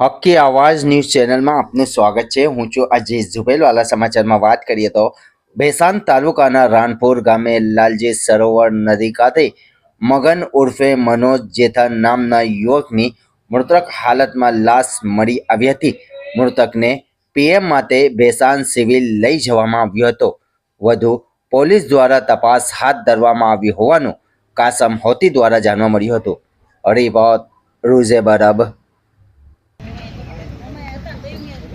હક્કી આવાજ ન્યૂઝ ચેનલમાં આપનું સ્વાગત છે. હું છું અજીત ઝુબેલવાલા સમાચારમાં વાત કરીએ તો ભેસાન તાલુકાના રાનપુર ગામે લાલજી સરોવર નદી ખાતે મગન ઉર્ફે મનોજ જેથા નામના યુવકની મૃતક હાલતમાં લાશ મળી આવી હતી. મૃતકને પીએમ માટે ભેસાન સિવિલ લઈ જવામાં આવ્યો હતો. વધુ પોલીસ દ્વારા તપાસ હાથ ધરવામાં આવી હોવાનું કાસમ હોતી દ્વારા જાણવા મળ્યું હતું. રિપોર્ટ રૂઝે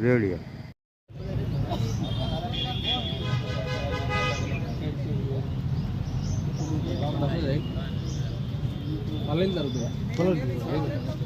રેડિયા. પલંદર રૂપિયા.